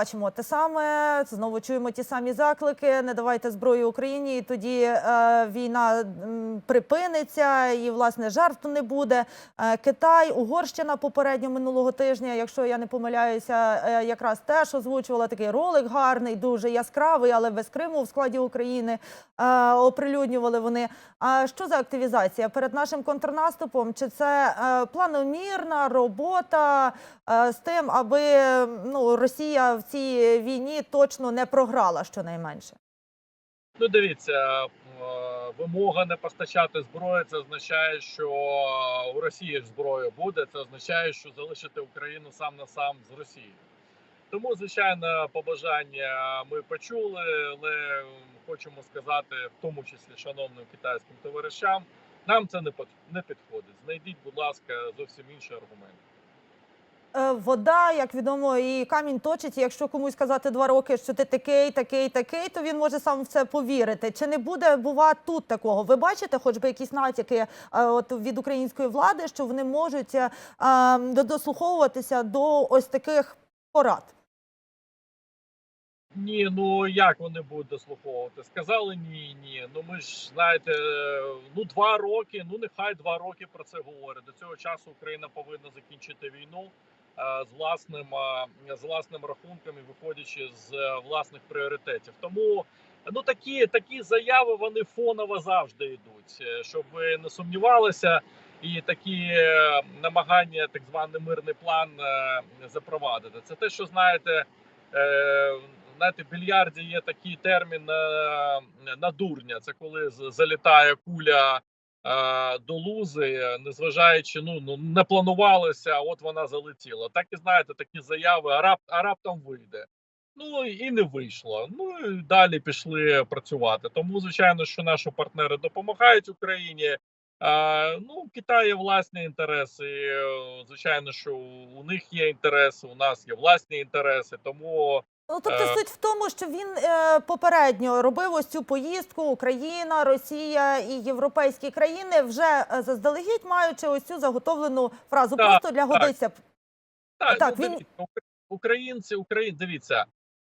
Бачимо те саме, знову чуємо ті самі заклики. Не давайте зброю Україні, і тоді е, війна м, припиниться, і власне жертв не буде. Е, Китай, Угорщина попередньо минулого тижня, якщо я не помиляюся, е, якраз теж озвучувала такий ролик гарний, дуже яскравий, але без Криму в складі України е, оприлюднювали вони. А що за активізація перед нашим контрнаступом? Чи це е, планомірна робота е, з тим, аби ну Росія в цій війні точно не програла щонайменше? Ну, дивіться, е, вимога не постачати зброю. Це означає, що у Росії ж зброя буде. Це означає, що залишити Україну сам на сам з Росією. Тому, звичайно, побажання ми почули, але хочемо сказати, в тому числі шановним китайським товаришам, нам це не підходить. Знайдіть, будь ласка, зовсім інший аргумент. Е, Вода, як відомо, і камінь точить. Якщо комусь казати два роки, що ти такий, такий, такий, то він може сам в це повірити. Чи не буде бува тут такого? Ви бачите, хоч би якісь натяки е, от від української влади, що вони можуть е, е, дослуховуватися до ось таких порад? Ні, ну як вони будуть дослуховувати? Сказали ні, ні. Ну ми ж знаєте, ну два роки, ну нехай два роки про це говорять. До цього часу Україна повинна закінчити війну з власним е, з власним рахунком і виходячи з е, власних пріоритетів. Тому ну такі такі заяви вони фоново завжди йдуть, е, щоб ви не сумнівалися. І такі е, намагання, так званий мирний план е, запровадити. Це те, що знаєте. Е, знаєте, в більярді є такий термін на, дурня. Це коли залітає куля е, до лузи, незважаючи, ну, ну не планувалося, а от вона залетіла. Так і знаєте, такі заяви, а, рап, а раптом вийде. Ну і не вийшло. Ну і далі пішли працювати. Тому, звичайно, що наші партнери допомагають Україні. А, ну, у Китаю є власні інтереси. е, Звичайно, що у них є інтереси, у нас є власні інтереси. Тому Ну, тобто Е. суть в тому, що він е, попередньо робив ось цю поїздку Україна, Росія і європейські країни вже е, заздалегідь маючи ось цю заготовлену фразу. Так, Просто для годиться. Так, Так, ну, він- дивіться, ук- українці, Україн, дивіться,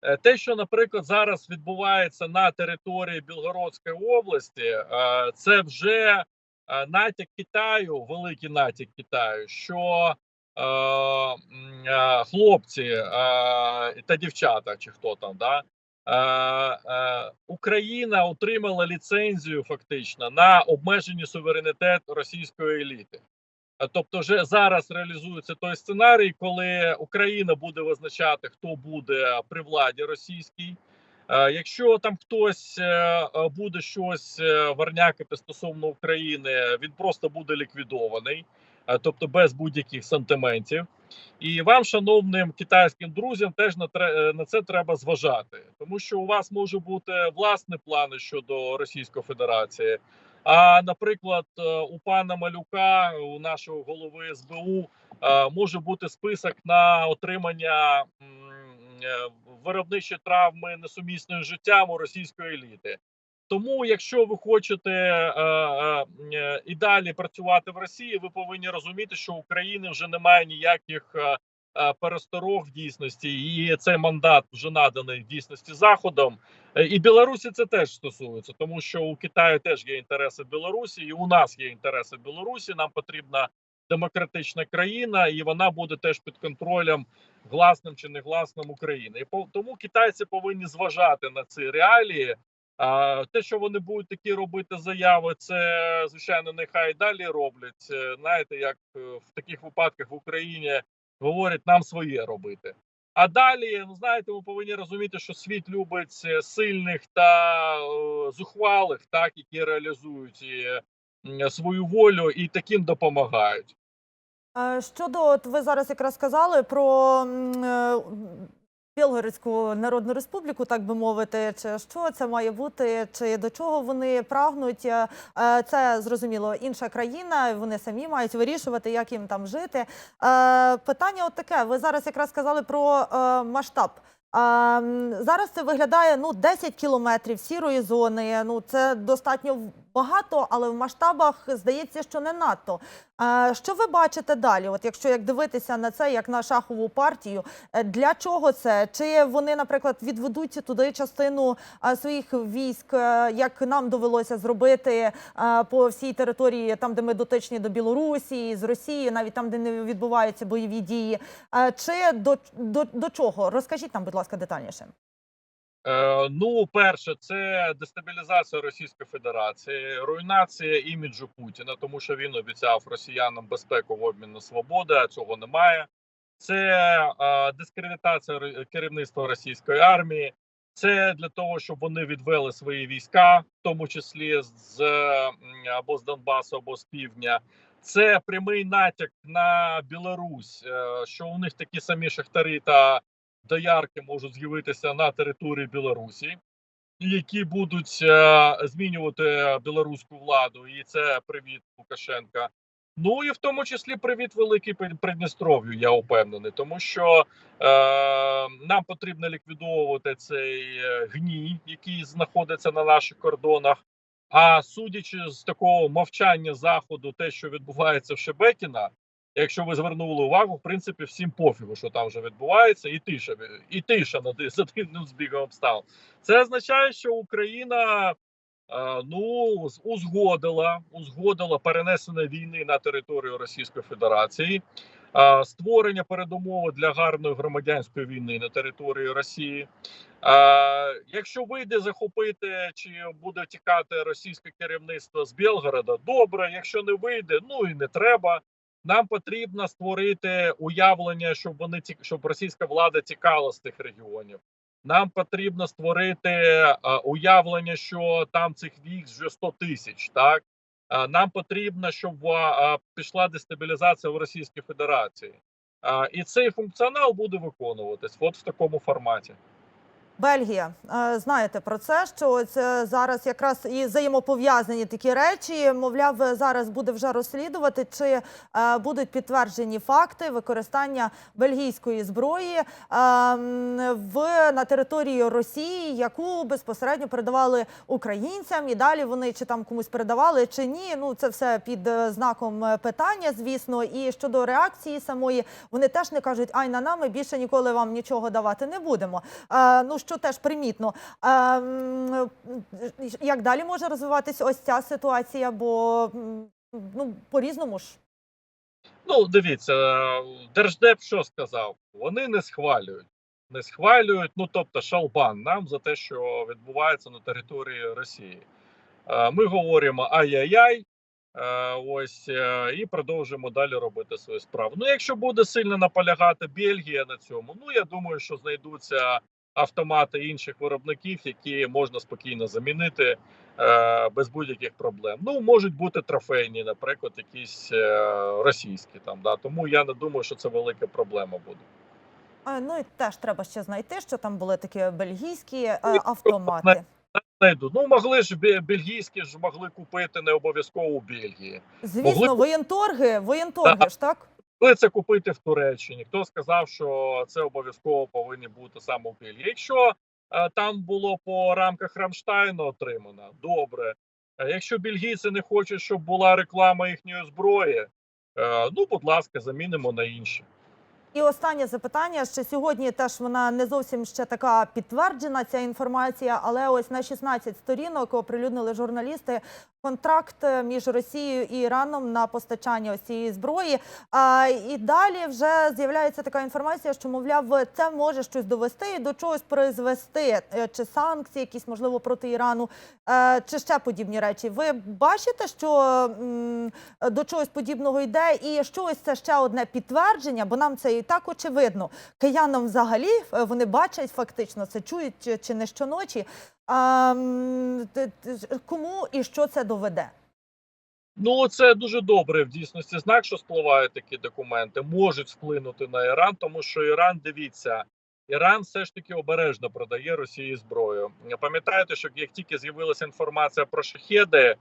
е, те, що, наприклад, зараз відбувається на території Білгородської області, е, це вже е, натяк Китаю, великий натяк Китаю, що хлопці е, та дівчата, чи хто там, да, е, е, Україна отримала ліцензію фактично на обмежені суверенітет російської еліти. Е, Тобто, вже зараз реалізується той сценарій, коли Україна буде визначати, хто буде при владі російській. Е, Якщо там хтось е, е, буде щось варнякати стосовно України, він просто буде ліквідований, тобто без будь-яких сантиментів. І вам, шановним китайським друзям, теж на це треба зважати, тому що у вас може бути власні плани щодо Російської Федерації. А наприклад, у пана Малюка, у нашого голови СБУ, може бути список на отримання е, травми несумісної з у російської еліти. Тому, якщо ви хочете е, е, е, і далі працювати в Росії, ви повинні розуміти, що України вже немає ніяких е, е, пересторог в дійсності, і цей мандат вже наданий в дійсності заходом. Е, І Білорусі це теж стосується, тому що у Китаю теж є інтереси Білорусі, і у нас є інтереси Білорусі. Нам потрібна демократична країна, і вона буде теж під контролем гласним чи негласним України. І тому китайці повинні зважати на ці реалії. А те, що вони будуть такі робити заяви, це звичайно нехай далі роблять. Е, Знаєте, як е, в таких випадках в Україні говорять нам своє робити. А далі, ну знаєте, ми повинні розуміти, що світ любить е, сильних та зухвалих, так які реалізують свою волю і таким допомагають. Щодо, от ви зараз якраз сказали про е, Білгородську Народну Республіку, так би мовити, чи що це має бути, чи до чого вони прагнуть. Е, Це зрозуміло інша країна. Вони самі мають вирішувати, як їм там жити. Е, Питання от таке. Ви зараз якраз сказали про масштаб. А, зараз це виглядає ну 10 кілометрів сірої зони. Ну це достатньо багато, але в масштабах здається, що не надто. Що ви бачите далі? От якщо як дивитися на це як на шахову партію, е, для чого це? Чи вони, наприклад, відведуть туди частину своїх військ, е, як нам довелося зробити е, по всій території, там де ми дотичні до Білорусі, з Росії, навіть там, де не відбуваються бойові дії? Чи до, до, до чого? Розкажіть нам, будь ласка, детальніше. Е, ну, перше, це дестабілізація Російської Федерації, руйнація іміджу Путіна, тому що він обіцяв росіянам безпеку в обмін на свободу, а цього немає. Це е, дискредитація керівництва російської армії. Це для того, щоб вони відвели свої війська, в тому числі з або з Донбасу, або з півдня. Це прямий натяк на Білорусь, е, що у них такі самі шахтарі та доярки можуть з'явитися на території Білорусі, які будуть е, змінювати білоруську владу, і це привіт Лукашенка. Ну і в тому числі привіт Великій Придністров'ю, я упевнений, тому що е, нам потрібно ліквідовувати цей е, гній, який знаходиться на наших кордонах. А судячи з такого мовчання заходу, те, що відбувається в Шебекіна, якщо ви звернули увагу, в принципі, всім пофігу, що там вже відбувається, і тиша, і тиша за дивним збігом обставин. Це означає, що Україна е, ну узгодила, узгодила перенесення війни на територію Російської Федерації, е, створення передумови для гарної громадянської війни на території Росії. Е, якщо вийде захопити чи буде тікати російське керівництво з Білгорода, добре. Якщо не вийде, ну і не треба. Нам потрібно створити уявлення, щоб вони щоб російська влада тікала з тих регіонів. Нам потрібно створити е, уявлення, що там цих військ вже 100 тисяч. Так Е, нам потрібно, щоб е, пішла дестабілізація в Російській Федерації, і цей функціонал буде виконуватись от в такому форматі. Бельгія, Е, знаєте про це, що це зараз якраз і взаємопов'язані такі речі. Мовляв, зараз буде вже розслідувати, чи е, будуть підтверджені факти використання бельгійської зброї е, в на території Росії, яку безпосередньо передавали українцям, і далі вони чи там комусь передавали, чи ні. Ну це все під е, знаком е, питання, звісно. І щодо реакції самої, вони теж не кажуть, ай на нами більше ніколи вам нічого давати не будемо. Е, ну що теж примітно. Е, як далі може розвиватися ось ця ситуація? Бо ну по-різному ж. Ну, дивіться, держдеп що сказав? Вони не схвалюють. Не схвалюють, ну тобто шалбан нам за те, що відбувається на території Росії. Е, Ми говоримо ай-яй-яй, е, ось е, і продовжуємо далі робити свою справу. Ну, якщо буде сильно наполягати Бельгія на цьому, ну я думаю, що знайдуться автомати інших виробників, які можна спокійно замінити е, без будь-яких проблем. Ну можуть бути трофейні, наприклад, якісь е, російські там. Да. Тому я не думаю, що це велика проблема буде. Е, ну і теж треба ще знайти, що там були такі бельгійські е, Ну, автомати. Знайду. Ну могли ж бе- бельгійські ж могли купити не обов'язково у Бельгії. Звісно, могли- воєнторги, воєнторги ж так. Могли це купити в Туреччині. Хто сказав, що це обов'язково повинні бути саме в Бельгії? Якщо е, там було по рамках Рамштайну отримано, добре. Якщо бельгійці не хочуть, щоб була реклама їхньої зброї, е, ну будь ласка, замінимо на інші. І останнє запитання. Ще сьогодні теж вона не зовсім ще така підтверджена ця інформація, але ось на 16 сторінок оприлюднили журналісти контракт е, між Росією і Іраном на постачання цієї зброї. А і далі вже з'являється така інформація, що мовляв, це може щось довести і до чогось призвести, Е, чи санкції, якісь можливо проти Ірану, е, чи ще подібні речі. Ви бачите, що до чогось подібного йде, і що ось це ще одне підтвердження, бо нам це і так очевидно. Киянам взагалі вони бачать фактично це чують чи не щоночі. А, кому і що це доведе? Ну, це дуже добре в дійсності знак, що спливають такі документи, можуть вплинути на Іран, тому що Іран, дивіться, Іран все ж таки обережно продає Росії зброю. Пам'ятаєте, що як тільки з'явилася інформація про шахеди,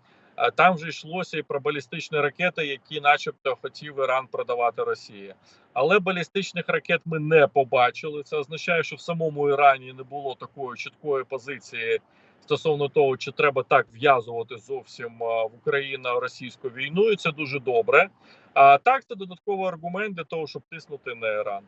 там вже йшлося і про балістичні ракети, які, начебто, хотів Іран продавати Росії. Але балістичних ракет ми не побачили. Це означає, що в самому Ірані не було такої чіткої позиції стосовно того, чи треба так в'язувати зовсім в Україну російську війну, і це дуже добре. А так це додатковий аргумент для того, щоб тиснути на Іран.